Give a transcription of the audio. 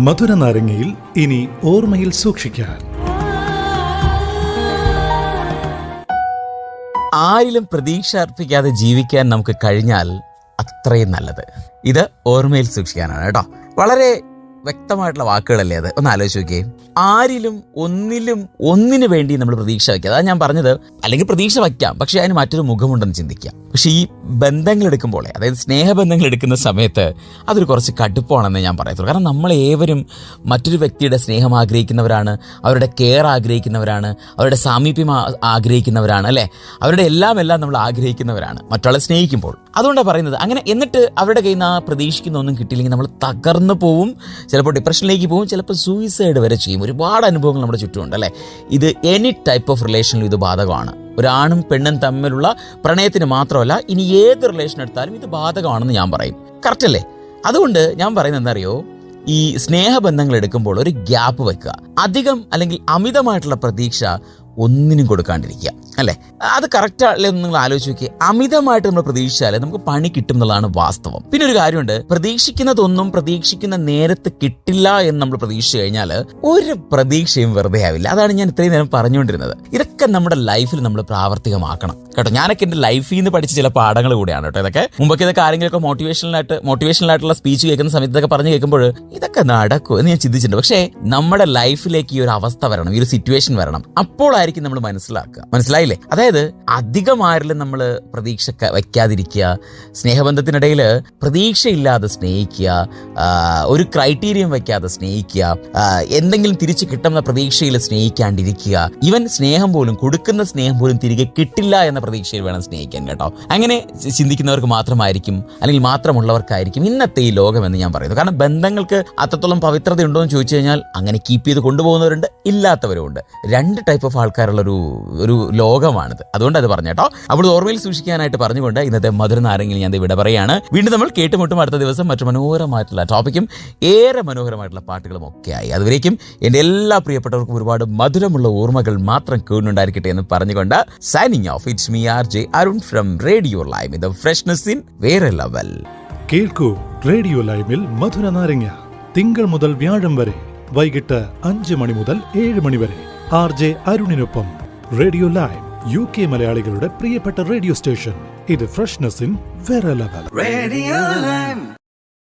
മധുര നാരങ്ങയിൽ ഇനി ഓർമ്മയിൽ സൂക്ഷിക്കാൻ. ആരിലും പ്രതീക്ഷ അർപ്പിക്കാതെ ജീവിക്കാൻ നമുക്ക് കഴിഞ്ഞാൽ അത്രയും നല്ലത്. ഇത് ഓർമ്മയിൽ സൂക്ഷിക്കാനാണ് കേട്ടോ. വളരെ വ്യക്തമായിട്ടുള്ള വാക്കുകളല്ലേ അത്? ഒന്ന് ആലോചിച്ച് നോക്കിയേ. ആരിലും ഒന്നിലും ഒന്നിനു വേണ്ടി നമ്മൾ പ്രതീക്ഷ വയ്ക്കുക അതാണ് ഞാൻ പറഞ്ഞത് അല്ലെങ്കിൽ പ്രതീക്ഷ വയ്ക്കാം പക്ഷേ അതിന് മറ്റൊരു മുഖമുണ്ടെന്ന് ചിന്തിക്കുക പക്ഷേ ഈ ബന്ധങ്ങൾ എടുക്കുമ്പോൾ അതായത് സ്നേഹബന്ധങ്ങൾ എടുക്കുന്ന സമയത്ത് അതൊരു കുറച്ച് കടുപ്പമാണെന്ന് ഞാൻ പറയത്തുള്ളൂ. കാരണം നമ്മൾ ഏവരും മറ്റൊരു വ്യക്തിയുടെ സ്നേഹം ആഗ്രഹിക്കുന്നവരാണ് അവരുടെ കെയർ ആഗ്രഹിക്കുന്നവരാണ് അവരുടെ സാമീപ്യം ആഗ്രഹിക്കുന്നവരാണ് അല്ലേ? അവരുടെ എല്ലാം എല്ലാം നമ്മൾ ആഗ്രഹിക്കുന്നവരാണ്. മറ്റൊരാളെ സ്നേഹിക്കുമ്പോൾ അതുകൊണ്ടാണ് പറയുന്നത്. അങ്ങനെ എന്നിട്ട് അവരുടെ കയ്യിൽ നിന്ന് ആ പ്രതീക്ഷിക്കുന്ന ഒന്നും കിട്ടിയില്ലെങ്കിൽ നമ്മൾ തകർന്നു പോവും. ചിലപ്പോൾ ഡിപ്രഷനിലേക്ക് പോകും ചിലപ്പോൾ സൂയിസൈഡ് വരെ ചെയ്യും. ഒരുപാട് അനുഭവങ്ങൾ നമ്മുടെ ചുറ്റുമുണ്ട് അല്ലേ? ഇത് എനി ടൈപ്പ് ഓഫ് റിലേഷനിലും ഇത് ബാധകമാണ്. ഒരാണും പെണ്ണും തമ്മിലുള്ള പ്രണയത്തിന് മാത്രമല്ല ഇനി ഏത് റിലേഷൻ എടുത്താലും ഇത് ബാധകമാണെന്ന് ഞാൻ പറയും. കറക്റ്റ് അല്ലേ? അതുകൊണ്ട് ഞാൻ പറയുന്നത് എന്താ അറിയോ ഈ സ്നേഹബന്ധങ്ങൾ എടുക്കുമ്പോൾ ഒരു ഗ്യാപ്പ് വെക്കുക അധികം അല്ലെങ്കിൽ അമിതമായിട്ടുള്ള പ്രതീക്ഷ ഒന്നിനും കൊടുക്കാണ്ടിരിക്കുക. അല്ലേ? അത് കറക്റ്റ് അല്ലേ നിങ്ങൾ ആലോചിച്ച് നോക്കി അമിതമായിട്ട് നമ്മൾ പ്രതീക്ഷിച്ചാൽ നമുക്ക് പണി കിട്ടും എന്നുള്ളതാണ് വാസ്തവം. പിന്നെ ഒരു കാര്യമുണ്ട്. പ്രതീക്ഷിക്കുന്നതൊന്നും പ്രതീക്ഷിക്കുന്ന നേരത്ത് കിട്ടില്ല എന്ന് നമ്മൾ പ്രതീക്ഷിച്ചു കഴിഞ്ഞാൽ ഒരു പ്രതീക്ഷയും വെറുതെ ആവില്ല. അതാണ് ഞാൻ ഇത്രയും നേരം പറഞ്ഞുകൊണ്ടിരുന്നത്. ഇതൊക്കെ നമ്മുടെ ലൈഫിൽ നമ്മൾ പ്രാവർത്തികമാക്കണം. കേട്ടോ ഞാനൊക്കെ എന്റെ ലൈഫിൽ നിന്ന് പഠിച്ച ചില പാഠങ്ങൾ കൂടിയാണ് കേട്ടോ. ഇതൊക്കെ മുമ്പൊക്കെ ഇതൊക്കെ ആരെങ്കിലുമൊക്കെ മോട്ടിവേഷനൽ ആയിട്ടുള്ള സ്പീച്ച് കേൾക്കുന്ന സമയത്ത് ഇതൊക്കെ പറഞ്ഞു കേൾക്കുമ്പോൾ ഇതൊക്കെ നടക്കും എന്ന് ഞാൻ ചിന്തിച്ചിട്ടുണ്ട്. പക്ഷേ നമ്മുടെ ലൈഫിലേക്ക് ഈ ഒരു അവസ്ഥ വരണം ഈ ഒരു സിറ്റുവേഷൻ വരണം അപ്പോഴായിരിക്കും നമ്മൾ മനസ്സിലാക്കുക. മനസ്സിലായില്ലേ? അതായത് അധികം ആരിലും നമ്മൾ പ്രതീക്ഷ വയ്ക്കാതിരിക്കുക സ്നേഹബന്ധത്തിനിടയിൽ പ്രതീക്ഷയില്ലാതെ സ്നേഹിക്കുക ഒരു ക്രൈറ്റീരിയം വയ്ക്കാതെ സ്നേഹിക്കുക എന്തെങ്കിലും തിരിച്ചു കിട്ടുന്ന പ്രതീക്ഷയിൽ സ്നേഹിക്കാണ്ടിരിക്കുക ഇവൻ സ്നേഹം പോലും കൊടുക്കുന്ന സ്നേഹം പോലും തിരികെ കിട്ടില്ല എന്ന പ്രതീക്ഷയിൽ വേണം സ്നേഹിക്കാൻ കേട്ടോ. അങ്ങനെ ചിന്തിക്കുന്നവർക്ക് മാത്രമായിരിക്കും അല്ലെങ്കിൽ മാത്രമുള്ളവർക്കായിരിക്കും ഇന്നത്തെ ഈ ലോകമെന്ന് ഞാൻ പറയുന്നു കാരണം ബന്ധങ്ങൾക്ക് അത്രത്തോളം പവിത്രത ഉണ്ടോ എന്ന് ചോദിച്ചു കഴിഞ്ഞാൽ അങ്ങനെ കീപ്പ് ചെയ്ത് കൊണ്ടുപോകുന്നവരുണ്ട് ഇല്ലാത്തവരുമുണ്ട്. രണ്ട് ടൈപ്പ് ഓഫ് ആൾക്കാരുള്ള ഒരു ഒരു ലോകമാണിത്. അതുകൊണ്ട് അത് പറഞ്ഞു കേട്ടോ. ഓർമ്മയിൽ സൂക്ഷിക്കാനായിട്ട് പറഞ്ഞുകൊണ്ട് ഇന്നത്തെ മധുര നാരങ്ങിൽ ഞാൻ ഇവിടെ പറയുകയാണ്. വീണ്ടും നമ്മൾ കേട്ടുമുട്ടും അടുത്ത ദിവസം മറ്റു മനോഹരമായിട്ടുള്ള ടോപ്പിക്കും ഏറെ മനോഹരമായിട്ടുള്ള പാട്ടുകളും ഒക്കെ ആയി. അതുവരേക്കും എന്റെ എല്ലാ പ്രിയപ്പെട്ടവർക്കും ഒരുപാട് മധുരമുള്ള ഓർമ്മകൾ മാത്രം കേടുണ്ടായിരിക്കട്ടെ എന്ന് പറഞ്ഞുകൊണ്ട് signing off it's me R J Arun from radio lime ഇത് ഫ്രഷ്നസ് ഇൻ വേറെ ലെവൽ കേൾക്കൂ റേഡിയോ ലൈവിൽ മധുര നാരങ്ങ. തിങ്കൾ മുതൽ വ്യാഴം വരെ. വൈകിട്ട് അഞ്ച് മണി മുതൽ ഏഴ് മണി വരെ. ആർ ജെ അരുണിനൊപ്പം റേഡിയോ ലൈവ് യു കെ മലയാളികളുടെ പ്രിയപ്പെട്ട റേഡിയോ സ്റ്റേഷൻ ഇത് ഫ്രഷ്നസ് ഇൻ വേറെ ലെവൽ റേഡിയോ Lime.